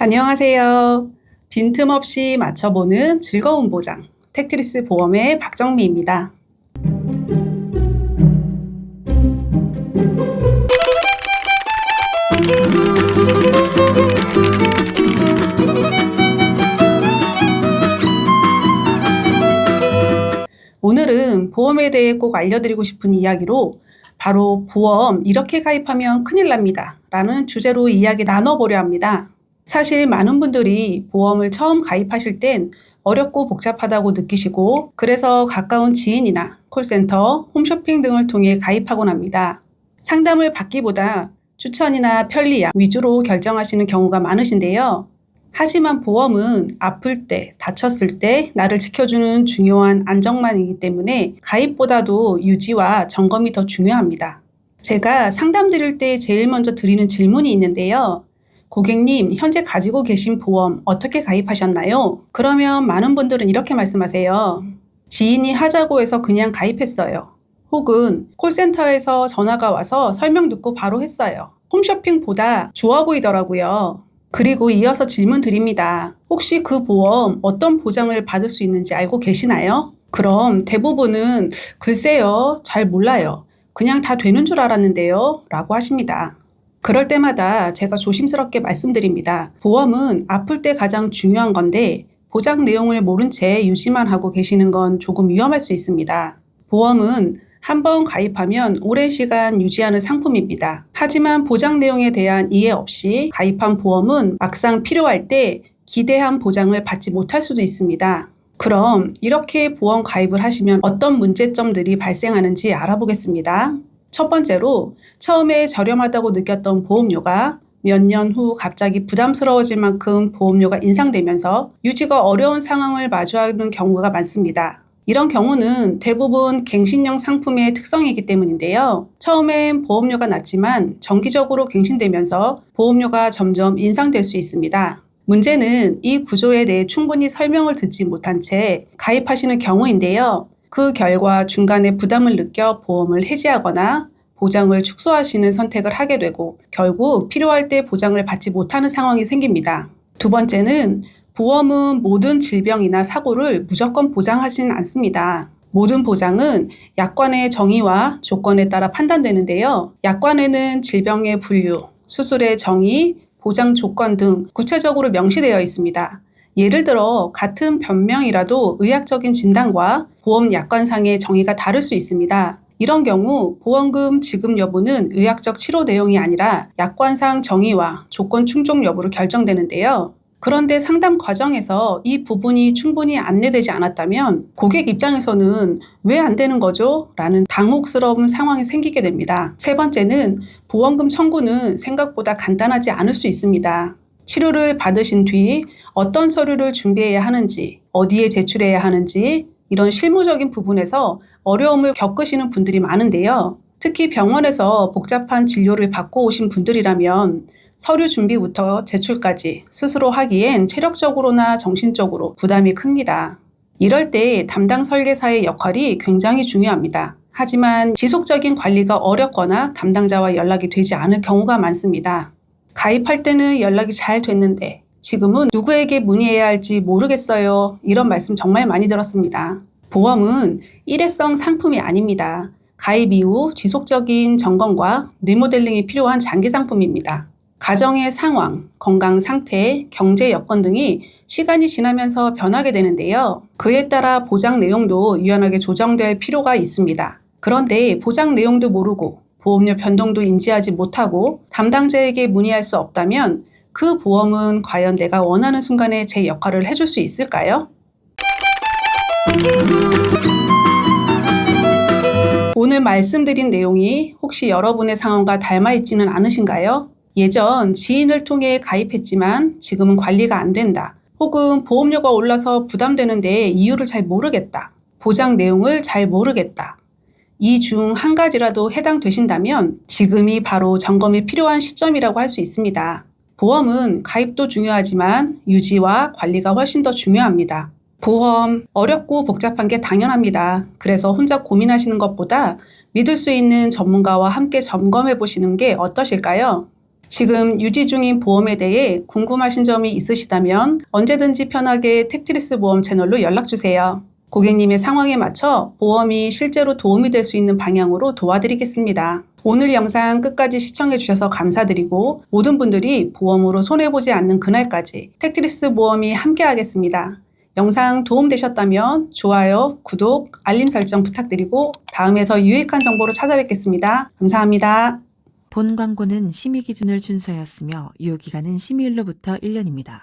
안녕하세요. 빈틈없이 맞춰보는 즐거운 보장. 텍트리스 보험의 박정미입니다. 오늘은 보험에 대해 꼭 알려드리고 싶은 이야기로 바로 보험 이렇게 가입하면 큰일 납니다. 라는 주제로 이야기 나눠보려 합니다. 사실 많은 분들이 보험을 처음 가입하실 땐 어렵고 복잡하다고 느끼시고 그래서 가까운 지인이나 콜센터, 홈쇼핑 등을 통해 가입하곤 합니다. 상담을 받기보다 추천이나 편리함 위주로 결정하시는 경우가 많으신데요. 하지만 보험은 아플 때, 다쳤을 때 나를 지켜주는 중요한 안정망이기 때문에 가입보다도 유지와 점검이 더 중요합니다. 제가 상담 드릴 때 제일 먼저 드리는 질문이 있는데요. 고객님, 현재 가지고 계신 보험 어떻게 가입하셨나요? 그러면 많은 분들은 이렇게 말씀하세요. 지인이 하자고 해서 그냥 가입했어요. 혹은 콜센터에서 전화가 와서 설명 듣고 바로 했어요. 홈쇼핑보다 좋아 보이더라고요. 그리고 이어서 질문 드립니다. 혹시 그 보험 어떤 보장을 받을 수 있는지 알고 계시나요? 그럼 대부분은 글쎄요, 잘 몰라요. 그냥 다 되는 줄 알았는데요. 라고 하십니다. 그럴 때마다 제가 조심스럽게 말씀드립니다. 보험은 아플 때 가장 중요한 건데 보장 내용을 모른 채 유지만 하고 계시는 건 조금 위험할 수 있습니다. 보험은 한번 가입하면 오랜 시간 유지하는 상품입니다. 하지만 보장 내용에 대한 이해 없이 가입한 보험은 막상 필요할 때 기대한 보장을 받지 못할 수도 있습니다. 그럼 이렇게 보험 가입을 하시면 어떤 문제점들이 발생하는지 알아보겠습니다. 첫 번째로 처음에 저렴하다고 느꼈던 보험료가 몇 년 후 갑자기 부담스러워질 만큼 보험료가 인상되면서 유지가 어려운 상황을 마주하는 경우가 많습니다. 이런 경우는 대부분 갱신형 상품의 특성이기 때문인데요. 처음엔 보험료가 낮지만 정기적으로 갱신되면서 보험료가 점점 인상될 수 있습니다. 문제는 이 구조에 대해 충분히 설명을 듣지 못한 채 가입하시는 경우인데요. 그 결과 중간에 부담을 느껴 보험을 해지하거나 보장을 축소하시는 선택을 하게 되고 결국 필요할 때 보장을 받지 못하는 상황이 생깁니다. 두 번째는 보험은 모든 질병이나 사고를 무조건 보장하지는 않습니다. 모든 보장은 약관의 정의와 조건에 따라 판단되는데요. 약관에는 질병의 분류, 수술의 정의, 보장 조건 등 구체적으로 명시되어 있습니다. 예를 들어 같은 변명이라도 의학적인 진단과 보험 약관상의 정의가 다를 수 있습니다. 이런 경우 보험금 지급 여부는 의학적 치료 내용이 아니라 약관상 정의와 조건 충족 여부로 결정되는데요. 그런데 상담 과정에서 이 부분이 충분히 안내되지 않았다면 고객 입장에서는 왜 안 되는 거죠? 라는 당혹스러운 상황이 생기게 됩니다. 세 번째는 보험금 청구는 생각보다 간단하지 않을 수 있습니다. 치료를 받으신 뒤 어떤 서류를 준비해야 하는지, 어디에 제출해야 하는지, 이런 실무적인 부분에서 어려움을 겪으시는 분들이 많은데요. 특히 병원에서 복잡한 진료를 받고 오신 분들이라면 서류 준비부터 제출까지 스스로 하기엔 체력적으로나 정신적으로 부담이 큽니다. 이럴 때 담당 설계사의 역할이 굉장히 중요합니다. 하지만 지속적인 관리가 어렵거나 담당자와 연락이 되지 않을 경우가 많습니다. 가입할 때는 연락이 잘 됐는데 지금은 누구에게 문의해야 할지 모르겠어요. 이런 말씀 정말 많이 들었습니다. 보험은 일회성 상품이 아닙니다. 가입 이후 지속적인 점검과 리모델링이 필요한 장기 상품입니다. 가정의 상황, 건강 상태, 경제 여건 등이 시간이 지나면서 변하게 되는데요. 그에 따라 보장 내용도 유연하게 조정될 필요가 있습니다. 그런데 보장 내용도 모르고 보험료 변동도 인지하지 못하고 담당자에게 문의할 수 없다면 그 보험은 과연 내가 원하는 순간에 제 역할을 해줄 수 있을까요? 오늘 말씀드린 내용이 혹시 여러분의 상황과 닮아 있지는 않으신가요? 예전 지인을 통해 가입했지만 지금은 관리가 안 된다. 혹은 보험료가 올라서 부담되는데 이유를 잘 모르겠다. 보장 내용을 잘 모르겠다. 이 중 한 가지라도 해당되신다면 지금이 바로 점검이 필요한 시점이라고 할 수 있습니다. 보험은 가입도 중요하지만 유지와 관리가 훨씬 더 중요합니다. 보험 어렵고 복잡한 게 당연합니다. 그래서 혼자 고민하시는 것보다 믿을 수 있는 전문가와 함께 점검해 보시는 게 어떠실까요? 지금 유지 중인 보험에 대해 궁금하신 점이 있으시다면 언제든지 편하게 텍트리스 보험 채널로 연락 주세요. 고객님의 상황에 맞춰 보험이 실제로 도움이 될 수 있는 방향으로 도와드리겠습니다. 오늘 영상 끝까지 시청해주셔서 감사드리고 모든 분들이 보험으로 손해보지 않는 그날까지 텍트리스 보험이 함께하겠습니다. 영상 도움되셨다면 좋아요, 구독, 알림 설정 부탁드리고 다음에 더 유익한 정보로 찾아뵙겠습니다. 감사합니다. 본 광고는 심의 기준을 준수하였으며 유효기간은 심의일로부터 1년입니다.